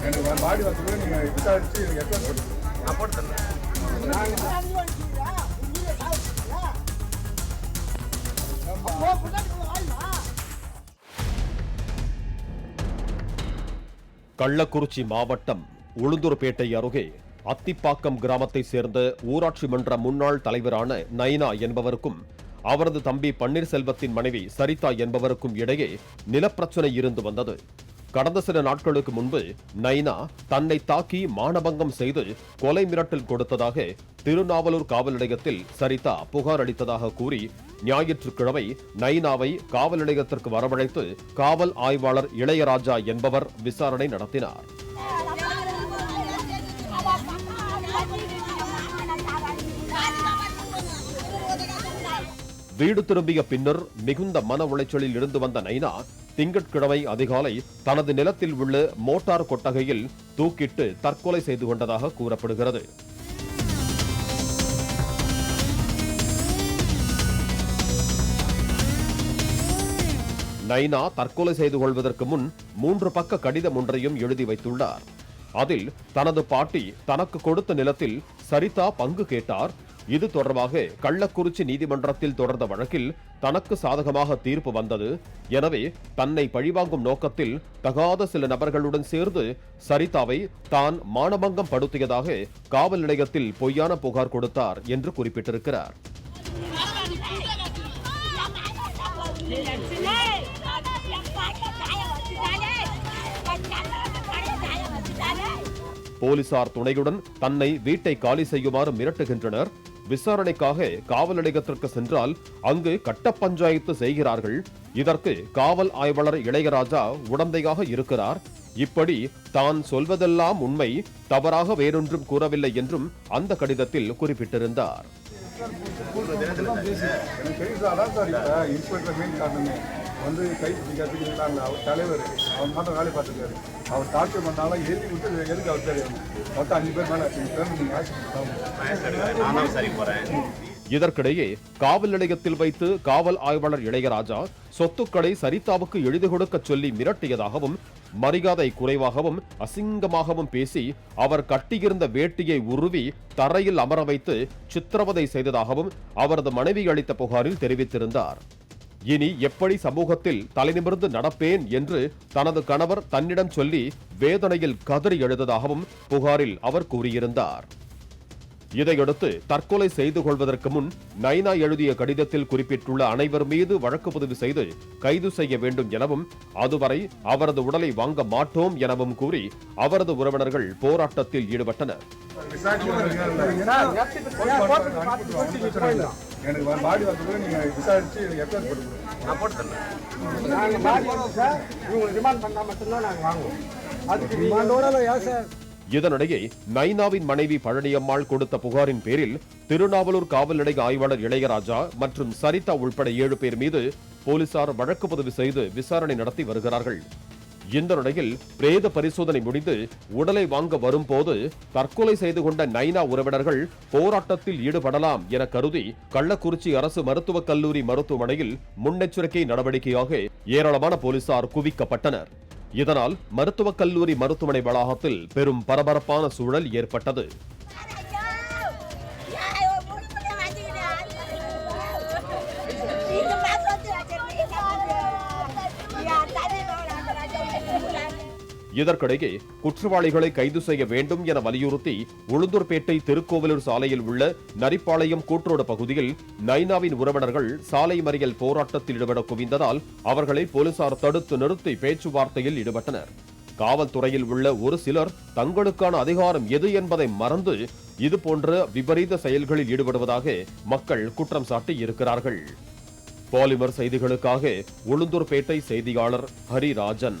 எனக்கு பாடி வந்து நீங்க விசாரிச்சு எனக்கு எத்தனை போட்டு நான் போட்டு தரேன் கள்ளக்குறிச்சி மாவட்டம் உளுந்தூர்பேட்டை அருகே அத்திப்பாக்கம் கிராமத்தை சேர்ந்த ஊராட்சி மன்ற முன்னாள் தலைவரான நைனா என்பவருக்கும் அவரது தம்பி பன்னீர்செல்வத்தின் மனைவி சரிதா என்பவருக்கும் இடையே நிலப்பிரச்சனை இருந்து வந்தது. கடந்த சில நாட்களுக்கு முன்பு நைனா தன்னை தாக்கி மானபங்கம் செய்து கொலை மிரட்டல் கொடுத்ததாக திருநாவலூர் காவல் நிலையத்தில் சரிதா புகார் அளித்ததாக கூறி ஞாயிற்றுக்கிழமை நைனாவை காவல் நிலையத்திற்கு வரவழைத்து காவல் ஆய்வாளர் இளையராஜா என்பவர் விசாரணை நடத்தினார். வீடு திரும்பிய பின்னர் மிகுந்த மன உளைச்சலில் இருந்து வந்த நைனா திங்கட்கிழமை அதிகாலை தனது நிலத்தில் உள்ள மோட்டார் கொட்டகையில் தூக்கிட்டு தற்கொலை செய்து கொண்டதாக கூறப்படுகிறது. நைனா தற்கொலை செய்து கொள்வதற்கு முன் மூன்று பக்க கடிதம் ஒன்றையும் எழுதி வைத்துள்ளார். அதில் தனது பாட்டி தனக்கு கொடுத்த நிலத்தில் சரிதா பங்கு கேட்டார். இது தொடர்பாக கள்ளக்குறிச்சி நீதிமன்றத்தில் தொடர்ந்த வழக்கில் தனக்கு சாதகமாக தீர்ப்பு வந்தது. எனவே தன்னை பழிவாங்கும் நோக்கத்தில் தகாத சில நபர்களுடன் சேர்ந்து சரிதாவை தான் மானபங்கம் படுத்தியதாக காவல் நிலையத்தில் பொய்யான புகார் கொடுத்தார் என்று குறிப்பிட்டிருக்கிறார். போலீசார் துணையுடன் தன்னை வீட்டை காலி செய்யுமாறு மிரட்டுகின்றனர். விசாரணைக்காக காவல் நிலையத்திற்கு சென்றால் அங்கு கட்ட பஞ்சாயத்து செய்கிறார்கள். இதற்கு காவல் ஆய்வாளர் இளையராஜா உடந்தையாக இருக்கிறார். இப்படி தான் சொல்வதெல்லாம் உண்மை தவறாக வேறொன்றும் கூறவில்லை என்றும் அந்த கடிதத்தில் குறிப்பிட்டிருந்தார். வந்து கை பிடிக்கிறதுக்கு இருந்தாங்க அவர் தலைவர் அவர் மட்டும் வேலை பார்த்துருக்காரு அவர் டார்ச்சர் பண்ணாலும் எழுதி விட்டு எதுக்கு அவர் தெரியும் மொத்தம் அஞ்சு பேர் மேலே அஞ்சு பேர் நீங்கள் ஆக்சிடென்ட் சரி போறேன் இதற்கிடையே காவல் நிலையத்தில் வைத்து காவல் ஆய்வாளர் இளையராஜா சொத்துக்களை சரிதாவுக்கு எழுதி கொடுக்க சொல்லி மிரட்டியதாகவும் மரியாதை குறைவாகவும் அசிங்கமாகவும் பேசி அவர் கட்டியிருந்த வேட்டியை உருவி தரையில் அமர வைத்து சித்திரவதை செய்ததாகவும் அவரது மனைவி அளித்த புகாரில் தெரிவித்திருந்தார். இனி எப்படி சமூகத்தில் தலைநிமிர்ந்து நடப்பேன் என்று தனது கணவர் தன்னிடம் சொல்லி வேதனையில் கதறி எழுததாகவும் புகாரில் அவர் கூறியிருந்தார். இதையடுத்து தற்கொலை செய்து கொள்வதற்கு முன் நைனா எழுதிய கடிதத்தில் குறிப்பிட்டுள்ள அனைவர் மீது வழக்கு பதிவு செய்து கைது செய்ய வேண்டும் எனவும் அதுவரை அவரது உடலை வாங்க மாட்டோம் எனவும் கூறி அவரது உறவினர்கள் போராட்டத்தில் ஈடுபட்டனர். எனக்கு பாடி வந்து நீங்க விசாரிச்சு எனக்கு எத்தனை போட்டு நான் போட்டு தரேன். நாங்க பாடி வந்து சார் இவங்களை ரிமாண்ட் பண்ணா மட்டும்தான் நாங்க வாங்குவோம். அதுக்கு ரிமாண்டோட ஏன் சார்? இதனிடையே நைனாவின் மனைவி பழனியம்மாள் கொடுத்த புகாரின் பேரில் திருநாவலூர் காவல் நிலைய ஆய்வாளர் இளையராஜா மற்றும் சரிதா உள்பட ஏழு பேர் மீது போலீசார் வழக்கு பதிவு செய்து விசாரணை நடத்தி வருகிறார்கள். இந்த நிலையில் பிரேத பரிசோதனை முடிந்து உடலை வாங்க வரும்போது தற்கொலை செய்து கொண்ட நைனா உறவினர்கள் போராட்டத்தில் ஈடுபடலாம் என கருதி கள்ளக்குறிச்சி அரசு மருத்துவக் கல்லூரி மருத்துவமனையில் முன்னெச்சரிக்கை நடவடிக்கையாக ஏராளமான போலீசார் குவிக்கப்பட்டனர். இதனால் மருத்துவக் கல்லூரி மருத்துவமனை வளாகத்தில் பெரும் பரபரப்பான சூழல் ஏற்பட்டது. இதற்கிடையே குற்றவாளிகளை கைது செய்ய வேண்டும் என வலியுறுத்தி உளுந்தூர்பேட்டை திருக்கோவிலூர் சாலையில் உள்ள நரிப்பாளையம் கூட்டுரோடு பகுதியில் நைனாவின் உறவினர்கள் சாலை மறியல் போராட்டத்தில் ஈடுபட குவிந்ததால் அவர்களை போலீசார் தடுத்து நிறுத்தி பேச்சுவார்த்தையில் ஈடுபட்டனர். காவல்துறையில் உள்ள ஒரு சிலர் தங்களுக்கான அதிகாரம் எது என்பதை மறந்து இது போன்ற விபரீத செயல்களில் ஈடுபடுவதாக மக்கள் குற்றம் சாட்டி இருக்கிறார்கள். பாலிமர் செய்திகளுக்காக உளுந்தூர்பேட்டை செய்தியாளர் ஹரிராஜன்.